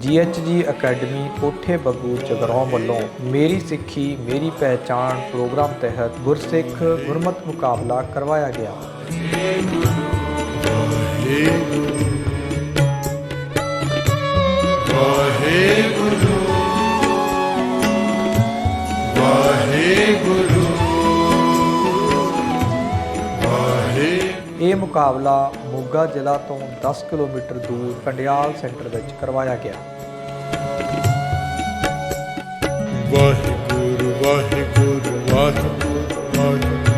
ਜੀਐਚਜੀ academy ਕੋਠੇ ਬੱਗੂ ਜਗਰਾਉਂ ਵੱਲੋਂ ਮੇਰੀ ਸਿੱਖੀ ਮੇਰੀ ਪਹਿਚਾਣ ਪ੍ਰੋਗਰਾਮ ਤਹਿਤ ਗੁਰਸਿੱਖ ਗੁਰਮਤ ਮੁਕਾਬਲਾ ਕਰਵਾਇਆ ਗਿਆ। ਵਾਹਿਗੁਰੂ ਵਾਹਿਗੁਰੂ ਵਾਹਿਗੁਰੂ। ਇਹ ਮੁਕਾਬਲਾ ਮੋਗਾ ਜ਼ਿਲ੍ਹਾ ਤੋਂ 10 ਕਿਲੋਮੀਟਰ ਦੂਰ ਕੰਡਿਆਲ ਸੈਂਟਰ ਵਿੱਚ ਕਰਵਾਇਆ ਗਿਆ। ਵਾਹਿਗੁਰੂ ਵਾਹਿਗੁਰੂ ਵਾਹਿਗੁਰੂ ਵਾਹਿਗੁਰੂ।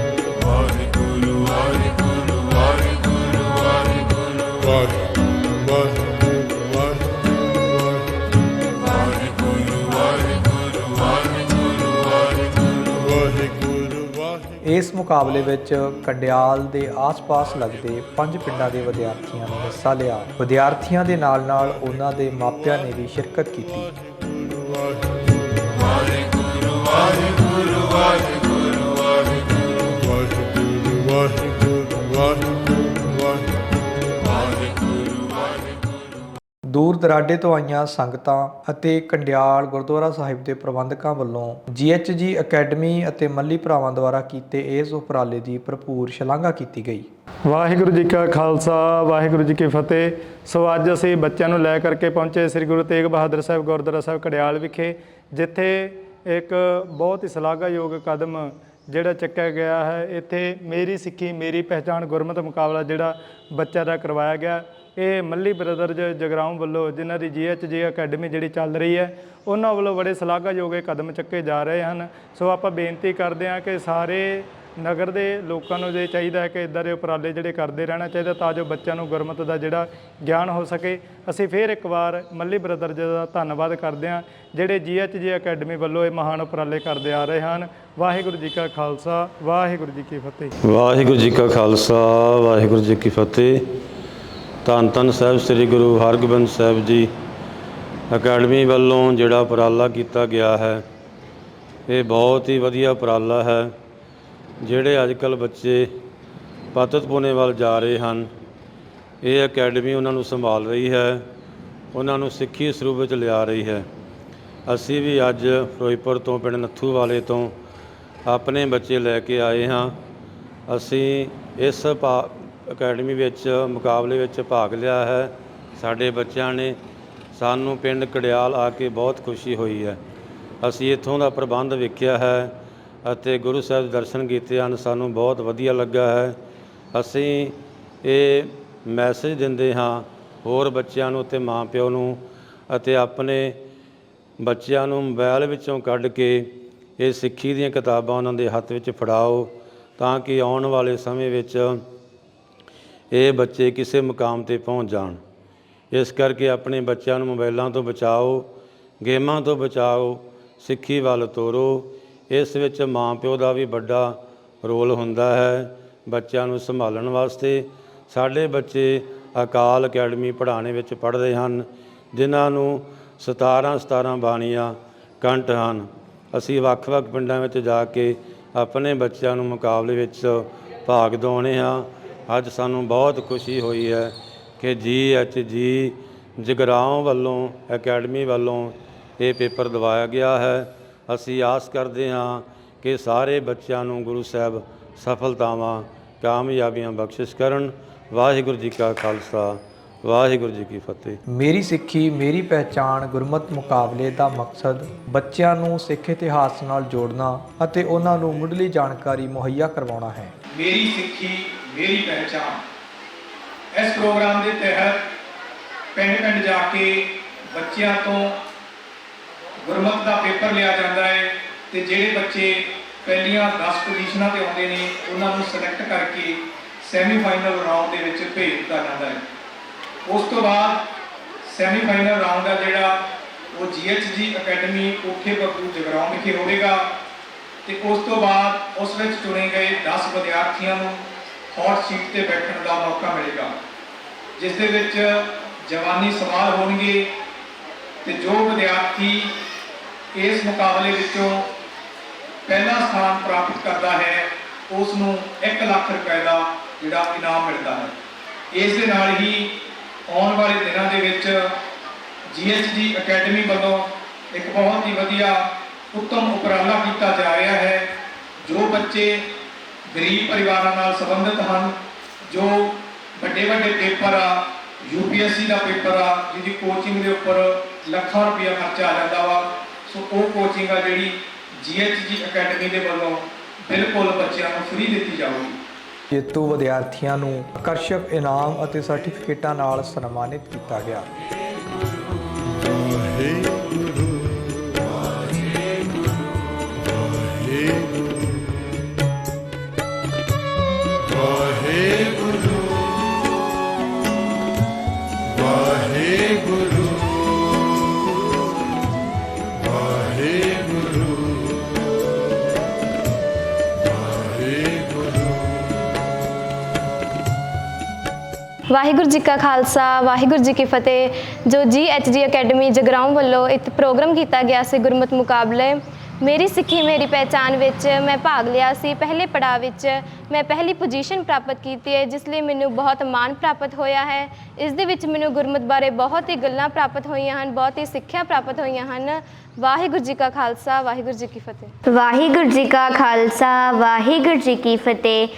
ਇਸ ਮੁਕਾਬਲੇ ਵਿੱਚ ਕੰਡਿਆਲ ਦੇ ਆਸ-ਪਾਸ ਲੱਗਦੇ ਪੰਜ ਪਿੰਡਾਂ ਦੇ ਵਿਦਿਆਰਥੀਆਂ ਨੇ ਹਿੱਸਾ ਲਿਆ। ਵਿਦਿਆਰਥੀਆਂ ਦੇ ਨਾਲ-ਨਾਲ ਉਹਨਾਂ ਦੇ ਮਾਪਿਆਂ ਨੇ ਵੀ ਸ਼ਿਰਕਤ ਕੀਤੀ। ਵਾਹਿਗੁਰੂ ਦੂਰ ਦਰਾਡੇ ਤੋਂ ਆਈਆਂ ਸੰਗਤਾਂ ਅਤੇ ਕੰਡਿਆਲ ਗੁਰਦੁਆਰਾ ਸਾਹਿਬ ਦੇ ਪ੍ਰਬੰਧਕਾਂ ਵੱਲੋਂ ਜੀਐਚਜੀ ਅਕੈਡਮੀ ਅਤੇ ਮੱਲੀ ਭਰਾਵਾਂ ਦੁਆਰਾ ਕੀਤੇ ਇਸ ਉਪਰਾਲੇ ਦੀ ਭਰਪੂਰ ਸ਼ਲਾਘਾ ਕੀਤੀ ਗਈ। ਵਾਹਿਗੁਰੂ ਜੀ ਕਾ ਖਾਲਸਾ, ਵਾਹਿਗੁਰੂ ਜੀ ਕੀ ਫਤਿਹ। ਸੋ ਅੱਜ ਅਸੀਂ ਬੱਚਿਆਂ ਨੂੰ ਲੈ ਕਰਕੇ ਪਹੁੰਚੇ ਸ੍ਰੀ ਗੁਰੂ ਤੇਗ ਬਹਾਦਰ ਸਾਹਿਬ ਗੁਰਦੁਆਰਾ ਸਾਹਿਬ ਕੜਿਆਲ ਵਿਖੇ, ਜਿੱਥੇ ਇੱਕ ਬਹੁਤ ਹੀ ਸ਼ਲਾਘਾਯੋਗ ਕਦਮ ਜਿਹੜਾ ਚੱਕਿਆ ਗਿਆ ਹੈ। ਇੱਥੇ ਮੇਰੀ ਸਿੱਖੀ, ਮੇਰੀ ਪਹਿਚਾਣ ਗੁਰਮਤਿ ਮੁਕਾਬਲਾ ਜਿਹੜਾ ਬੱਚਿਆਂ ਦਾ ਕਰਵਾਇਆ ਗਿਆ। ਇਹ ਮੱਲੀ ਬ੍ਰਦਰਜ਼ ਜਗਰਾਉਂ ਵੱਲੋਂ ਜਿਨ੍ਹਾਂ ਦੀ ਜੀਐਚਜੀ ਅਕੈਡਮੀ ਜਿਹੜੀ ਚੱਲ ਰਹੀ ਹੈ, ਉਹਨਾਂ ਵੱਲੋਂ ਬੜੇ ਸ਼ਲਾਘਾਯੋਗ ਕਦਮ ਚੱਕੇ ਜਾ ਰਹੇ ਹਨ। ਸੋ ਆਪਾਂ ਬੇਨਤੀ ਕਰਦੇ ਹਾਂ ਕਿ ਸਾਰੇ ਨਗਰ ਦੇ ਲੋਕਾਂ ਨੂੰ ਜੇ ਚਾਹੀਦਾ ਹੈ ਕਿ ਇਦਾਂ ਦੇ ਉਪਰਾਲੇ ਜਿਹੜੇ ਕਰਦੇ ਰਹਿਣਾ ਚਾਹੀਦਾ ਤਾਂ ਜੋ ਬੱਚਿਆਂ ਨੂੰ ਗੁਰਮਤ ਦਾ ਜਿਹੜਾ ਗਿਆਨ ਹੋ ਸਕੇ। ਅਸੀਂ ਫੇਰ ਇੱਕ ਵਾਰ ਮੱਲੀ ਬ੍ਰਦਰਜ਼ ਦਾ ਧੰਨਵਾਦ ਕਰਦੇ ਹਾਂ, ਜਿਹੜੇ ਜੀਐਚਜੀ ਅਕੈਡਮੀ ਵੱਲੋਂ ਇਹ ਮਹਾਨ ਉਪਰਾਲੇ ਕਰਦੇ ਆ ਰਹੇ ਹਨ। ਵਾਹਿਗੁਰੂ ਜੀ ਕਾ ਖਾਲਸਾ, ਵਾਹਿਗੁਰੂ ਜੀ ਕੀ ਫਤਿਹ। ਵਾਹਿਗੁਰੂ ਜੀ ਕਾ ਖਾਲਸਾ, ਵਾਹਿਗੁਰੂ ਜੀ ਕੀ ਫਤਿਹ। ਧੰਨ ਧੰਨ ਸਾਹਿਬ ਸ੍ਰੀ ਗੁਰੂ ਹਰਗੋਬਿੰਦ ਸਾਹਿਬ ਜੀ, ਅਕੈਡਮੀ ਵੱਲੋਂ ਜਿਹੜਾ ਉਪਰਾਲਾ ਕੀਤਾ ਗਿਆ ਹੈ, ਇਹ ਬਹੁਤ ਹੀ ਵਧੀਆ ਉਪਰਾਲਾ ਹੈ, ਜਿਹੜੇ ਅੱਜ ਕੱਲ ਬੱਚੇ ਪਤਤ ਪੁਣੇ ਵੱਲ ਜਾ ਰਹੇ ਹਨ। ਇਹ ਅਕੈਡਮੀ ਉਹਨਾਂ ਨੂੰ ਸੰਭਾਲ ਰਹੀ ਹੈ, ਉਹਨਾਂ ਨੂੰ ਸਿੱਖੀ ਸਰੂਪ ਵਿੱਚ ਲਿਆ ਰਹੀ ਹੈ। ਅਸੀਂ ਵੀ ਅੱਜ ਫਿਰੋਜ਼ਪੁਰ ਤੋਂ ਪਿੰਡ ਨੱਥੂ ਵਾਲੇ ਤੋਂ ਆਪਣੇ ਬੱਚੇ ਲੈ ਕੇ ਆਏ ਹਾਂ। ਅਸੀਂ ਇਸ ਭਾ- ਅਕੈਡਮੀ ਵਿੱਚ ਮੁਕਾਬਲੇ ਵਿੱਚ ਭਾਗ ਲਿਆ ਹੈ। ਸਾਡੇ ਬੱਚਿਆਂ ਨੇ ਸਾਨੂੰ ਪਿੰਡ ਕੜਿਆਲ ਆ ਕੇ ਬਹੁਤ ਖੁਸ਼ੀ ਹੋਈ ਹੈ। ਅਸੀਂ ਇੱਥੋਂ ਦਾ ਪ੍ਰਬੰਧ ਵੇਖਿਆ ਹੈ ਅਤੇ ਗੁਰੂ ਸਾਹਿਬ ਦਰਸ਼ਨ ਕੀਤੇ ਹਨ। ਸਾਨੂੰ ਬਹੁਤ ਵਧੀਆ ਲੱਗਾ ਹੈ। ਅਸੀਂ ਇਹ ਮੈਸੇਜ ਦਿੰਦੇ ਹਾਂ ਹੋਰ ਬੱਚਿਆਂ ਨੂੰ ਤੇ ਮਾਪਿਓ ਨੂੰ ਅਤੇ ਆਪਣੇ ਬੱਚਿਆਂ ਨੂੰ ਮੋਬਾਈਲ ਵਿੱਚੋਂ ਕੱਢ ਕੇ ਇਹ ਸਿੱਖੀ ਦੀਆਂ ਕਿਤਾਬਾਂ ਉਹਨਾਂ ਦੇ ਹੱਥ ਵਿੱਚ ਫੜਾਓ ਤਾਂ ਕਿ ਆਉਣ ਵਾਲੇ ਸਮੇਂ ਵਿੱਚ ਇਹ ਬੱਚੇ ਕਿਸੇ ਮੁਕਾਮ ਤੇ ਪਹੁੰਚ ਜਾਣ। ਇਸ ਕਰਕੇ ਆਪਣੇ ਬੱਚਿਆਂ ਨੂੰ ਮੋਬਾਈਲਾਂ ਤੋਂ ਬਚਾਓ, ਗੇਮਾਂ ਤੋਂ ਬਚਾਓ, ਸਿੱਖੀ ਵੱਲ ਤੋਰੋ। ਇਸ ਵਿੱਚ ਮਾਂ ਪਿਓ ਦਾ ਵੀ ਵੱਡਾ ਰੋਲ ਹੁੰਦਾ ਹੈ ਬੱਚਿਆਂ ਨੂੰ ਸੰਭਾਲਣ ਵਾਸਤੇ। ਸਾਡੇ ਬੱਚੇ ਅਕਾਲ ਅਕੈਡਮੀ ਪੜ੍ਹਾਣੇ ਵਿੱਚ ਪੜ੍ਹਦੇ ਹਨ, ਜਿਨ੍ਹਾਂ ਨੂੰ 17 17 ਬਾਣੀਆਂ ਕੰਠ ਹਨ। ਅਸੀਂ ਵੱਖ-ਵੱਖ ਪਿੰਡਾਂ ਵਿੱਚ ਜਾ ਕੇ ਆਪਣੇ ਬੱਚਿਆਂ ਨੂੰ ਮੁਕਾਬਲੇ ਵਿੱਚ ਭਾਗ ਦਿਵਾਉਣੇ ਹਾਂ। ਅੱਜ ਸਾਨੂੰ ਬਹੁਤ ਖੁਸ਼ੀ ਹੋਈ ਹੈ ਕਿ ਜੀ ਐਚ ਜੀ ਜਗਰਾਉਂ ਵੱਲੋਂ ਅਕੈਡਮੀ ਵੱਲੋਂ ਇਹ ਪੇਪਰ ਦਵਾਇਆ ਗਿਆ ਹੈ। ਅਸੀਂ ਆਸ ਕਰਦੇ ਹਾਂ ਕਿ ਸਾਰੇ ਬੱਚਿਆਂ ਨੂੰ ਗੁਰੂ ਸਾਹਿਬ ਸਫਲਤਾਵਾਂ ਕਾਮਯਾਬੀਆਂ ਬਖਸ਼ਿਸ਼ ਕਰਨ। ਵਾਹਿਗੁਰੂ ਜੀ ਕਾ ਖਾਲਸਾ ਵਾਹਿਗੁਰੂ ਜੀ ਕੀ ਫਤਿਹ। ਮੇਰੀ ਸਿੱਖੀ ਮੇਰੀ ਪਹਿਚਾਣ ਗੁਰਮਤ ਮੁਕਾਬਲੇ ਦਾ ਮਕਸਦ ਬੱਚਿਆਂ ਨੂੰ ਸਿੱਖ ਇਤਿਹਾਸ ਨਾਲ ਜੋੜਨਾ ਅਤੇ ਉਹਨਾਂ ਨੂੰ ਮੁੱਢਲੀ ਜਾਣਕਾਰੀ ਮੁਹੱਈਆ ਕਰਵਾਉਣਾ ਹੈ। ਮੇਰੀ ਸਿੱਖੀ ਮੇਰੀ ਪਹਿਚਾਣ। ਇਸ ਪ੍ਰੋਗਰਾਮ ਦੇ ਤਹਿਤ ਪਿੰਡ ਪਿੰਡ ਜਾ ਕੇ ਬੱਚਿਆਂ ਤੋਂ ਗੁਰਮਤਿ ਦਾ ਪੇਪਰ ਲਿਆ ਜਾਂਦਾ ਹੈ ਤੇ ਜਿਹੜੇ ਬੱਚੇ ਪਹਿਲੀਆਂ 10 ਪੋਜੀਸ਼ਨਾਂ ਤੇ ਆਉਂਦੇ ਨੇ, ਉਹਨਾਂ ਨੂੰ ਸਿਲੈਕਟ ਕਰਕੇ ਸੈਮੀਫਾਈਨਲ ਰਾਊਂਡ ਦੇ ਵਿੱਚ ਭੇਜ ਦਿੱਤਾ ਜਾਂਦਾ ਹੈ। ਉਸ ਤੋਂ ਬਾਅਦ ਸੈਮੀਫਾਈਨਲ ਰਾਊਂਡ ਆ ਜਿਹੜਾ ਉਹ ਜੀਐਚਜੀ ਅਕੈਡਮੀ ਕੋਠੇ ਬੱਬੂ ਜਗਰਾਉਂ ਵਿਖੇ ਹੋਵੇਗਾ ਤੇ ਉਸ ਤੋਂ ਬਾਅਦ ਉਸ ਵਿੱਚ ਚੁਣੇ ਗਏ 10 ਵਿਦਿਆਰਥੀਆਂ ਨੂੰ ਹੌਟ ਸੀਟ ਤੇ ਬੈਠਣ ਦਾ ਮੌਕਾ ਮਿਲੇਗਾ, ਜਿਸ ਦੇ ਵਿੱਚ ਜਵਾਨੀ ਸਵਾਲ ਹੋਣਗੇ ਤੇ ਜੋ ਵਿਦਿਆਰਥੀ ਇਸ ਮੁਕਾਬਲੇ ਵਿੱਚੋਂ ਪਹਿਲਾ ਸਥਾਨ ਪ੍ਰਾਪਤ ਕਰਦਾ ਹੈ ਉਸ ਨੂੰ 1 ਲੱਖ ਰੁਪਏ ਦਾ ਜਿਹੜਾ ਇਨਾਮ ਮਿਲਦਾ ਹੈ। ਇਸ ਦੇ ਨਾਲ ਹੀ ਆਉਣ ਵਾਲੇ ਦਿਨਾਂ ਦੇ ਵਿੱਚ GHG ਅਕੈਡਮੀ ਵੱਲੋਂ ਇੱਕ ਬਹੁਤ ਹੀ ਵਧੀਆ ਉੱਤਮ ਉਪਰਾਲਾ ਕੀਤਾ ਜਾ ਰਿਹਾ ਹੈ, ਜੋ ਬੱਚੇ ਗਰੀਬ ਪਰਿਵਾਰਾਂ ਨਾਲ ਸੰਬੰਧਿਤ ਹਨ ਜੋ ਵੱਡੇ ਵੱਡੇ ਪੇਪਰ ਆ UPSC ਦਾ ਪੇਪਰ ਆ ਜਿਹਦੀ ਕੋਚਿੰਗ ਦੇ ਉੱਪਰ ਲੱਖਾਂ ਰੁਪਇਆ ਖਰਚਾ ਆ ਜਾਂਦਾ ਵਾ। ਸੋ ਉਹ ਕੋਚਿੰਗ ਆ ਜਿਹੜੀ GHG ਅਕੈਡਮੀ ਦੇ ਵੱਲੋਂ ਬਿਲਕੁਲ ਬੱਚਿਆਂ ਨੂੰ ਫ੍ਰੀ ਦਿੱਤੀ ਜਾਊਗੀ। ਜੇਤੂ ਵਿਦਿਆਰਥੀਆਂ ਨੂੰ ਆਕਰਸ਼ਕ ਇਨਾਮ ਅਤੇ ਸਰਟੀਫਿਕੇਟਾਂ ਨਾਲ ਸਨਮਾਨਿਤ ਕੀਤਾ ਗਿਆ। ਵਾਹਿਗੁਰੂ ਜੀ ਕਾ ਖਾਲਸਾ, ਵਾਹਿਗੁਰੂ ਜੀ ਕੀ ਫਤਿਹ। ਜੋ ਜੀ ਐਚ ਜੀ ਅਕੈਡਮੀ ਜਗਰਾਉਂ ਵੱਲੋਂ ਇੱਕ ਪ੍ਰੋਗਰਾਮ ਕੀਤਾ ਗਿਆ ਸੀ ਗੁਰਮਤ ਮੁਕਾਬਲੇ, ਮੇਰੀ ਸਿੱਖੀ, ਮੇਰੀ ਪਹਿਚਾਨ ਵਿੱਚ ਮੈਂ ਭਾਗ ਲਿਆ ਸੀ। ਪਹਿਲੇ ਪੜਾਅ ਵਿੱਚ ਮੈਂ ਪਹਿਲੀ ਪੋਜੀਸ਼ਨ ਪ੍ਰਾਪਤ ਕੀਤੀ ਹੈ, ਜਿਸ ਲਈ ਮੈਨੂੰ ਬਹੁਤ ਮਾਣ ਪ੍ਰਾਪਤ ਹੋਇਆ ਹੈ। ਇਸ ਦੇ ਵਿੱਚ ਮੈਨੂੰ ਗੁਰਮਤ ਬਾਰੇ ਬਹੁਤ ਹੀ ਗੱਲਾਂ ਪ੍ਰਾਪਤ ਹੋਈਆਂ ਹਨ, ਬਹੁਤ ਹੀ ਸਿੱਖਿਆ ਪ੍ਰਾਪਤ ਹੋਈਆਂ ਹਨ। ਵਾਹਿਗੁਰੂ ਜੀ ਕਾ ਖਾਲਸਾ, ਵਾਹਿਗੁਰੂ ਜੀ ਕੀ ਫਤਿਹ। ਵਾਹਿਗੁਰੂ ਜੀ ਕਾ ਖਾਲਸਾ, ਵਾਹਿਗੁਰੂ ਜੀ ਕੀ ਫਤਿਹ।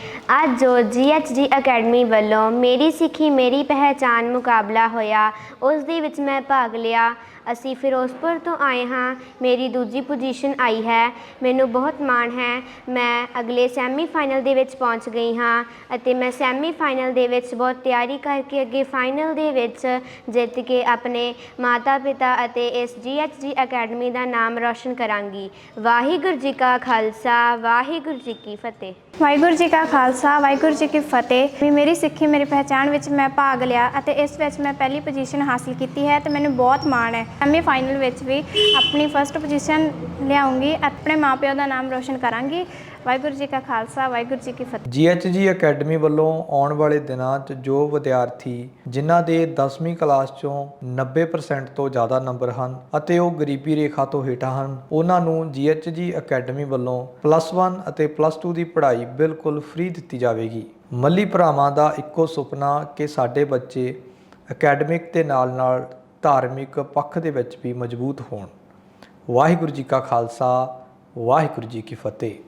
ਅੱਜ ਜੋ ਜੀਐਚਜੀ ਅਕੈਡਮੀ ਵੱਲੋਂ ਮੇਰੀ ਸਿੱਖੀ, ਮੇਰੀ ਪਹਿਚਾਨ ਮੁਕਾਬਲਾ ਹੋਇਆ, ਉਸ ਦੇ ਵਿੱਚ ਮੈਂ ਭਾਗ ਲਿਆ। ਅਸੀਂ ਫਿਰੋਜ਼ਪੁਰ ਤੋਂ ਆਏ ਹਾਂ, ਮੇਰੀ ਦੂਜੀ ਪੋਜੀਸ਼ਨ ਆਈ ਹੈ। ਮੈਨੂੰ ਬਹੁਤ ਮਾਣ ਹੈ, ਮੈਂ ਅਗਲੇ ਸੈਮੀ ਫਾਈਨਲ ਦੇ ਵਿੱਚ ਪਹੁੰਚ ਗਈ ਹਾਂ ਅਤੇ ਮੈਂ ਸੈਮੀ ਫਾਈਨਲ ਦੇ ਵਿੱਚ ਬਹੁਤ ਤਿਆਰੀ ਕਰਕੇ ਅੱਗੇ ਫਾਈਨਲ ਦੇ ਵਿੱਚ ਜਿੱਤ ਕੇ ਆਪਣੇ ਮਾਤਾ ਪਿਤਾ ਅਤੇ ਇਸ ਜੀਐਚਜੀ ਅਕੈਡਮੀ ਦਾ ਨਾਮ ਰੌਸ਼ਨ ਕਰਾਂਗੀ। ਵਾਹਿਗੁਰੂ ਜੀ ਕਾ ਖਾਲਸਾ ਵਾਹਿਗੁਰੂ ਜੀ ਕੀ ਫਤਿਹ। ਵਾਹਿਗੁਰੂ ਜੀ ਕਾ ਖਾਲਸਾ, ਵਾਹਿਗੁਰੂ ਜੀ ਕੀ ਫਤਿਹ। ਵੀ ਮੇਰੀ ਸਿੱਖੀ, ਮੇਰੀ ਪਹਿਚਾਣ ਵਿੱਚ ਮੈਂ ਭਾਗ ਲਿਆ ਅਤੇ ਇਸ ਵਿੱਚ ਮੈਂ ਪਹਿਲੀ ਪੋਜੀਸ਼ਨ ਹਾਸਲ ਕੀਤੀ ਹੈ ਤੇ ਮੈਨੂੰ ਬਹੁਤ ਮਾਣ ਹੈ। ਐਮਏ ਫਾਈਨਲ ਵਿੱਚ ਵੀ ਆਪਣੀ ਫਰਸਟ ਪੋਜੀਸ਼ਨ ਲਿਆਉਂਗੀ, ਆਪਣੇ ਮਾਪਿਆਂ ਦਾ ਨਾਮ ਰੋਸ਼ਨ ਕਰਾਂਗੀ। ਵਾਹਿਗੁਰੂ ਜੀ ਕਾ ਖਾਲਸਾ, ਵਾਹਿਗੁਰੂ ਜੀ ਕੀ ਫਤਿਹ। GHG ਅਕੈਡਮੀ ਵੱਲੋਂ ਆਉਣ ਵਾਲੇ ਦਿਨਾਂ 'ਚ ਜੋ ਵਿਦਿਆਰਥੀ, ਜਿਨ੍ਹਾਂ ਦੇ 10ਵੀਂ ਕਲਾਸ 'ਚੋਂ 90% ਤੋਂ ਜ਼ਿਆਦਾ ਨੰਬਰ ਹਨ ਅਤੇ ਉਹ ਗਰੀਬੀ ਰੇਖਾ ਤੋਂ ਹੇਠਾਂ ਹਨ, ਉਹਨਾਂ ਨੂੰ GHG ਅਕੈਡਮੀ ਵੱਲੋਂ ਪਲੱਸ 1 ਅਤੇ ਪਲੱਸ 2 ਦੀ ਪੜ੍ਹਾਈ ਬਿਲਕੁਲ ਫ੍ਰੀ ਦਿੱਤੀ ਜਾਵੇਗੀ। ਮੱਲੀ ਭਰਾਵਾਂ ਦਾ ਇੱਕੋ ਸੁਪਨਾ ਕਿ ਸਾਡੇ ਬੱਚੇ ਅਕੈਡਮਿਕ ਦੇ ਨਾਲ-ਨਾਲ ਧਾਰਮਿਕ ਪੱਖ ਦੇ ਵਿੱਚ ਵੀ ਮਜ਼ਬੂਤ ਹੋਣ। ਵਾਹਿਗੁਰੂ ਜੀ ਕਾ ਖਾਲਸਾ, ਵਾਹਿਗੁਰੂ ਜੀ ਕੀ ਫਤਿਹ।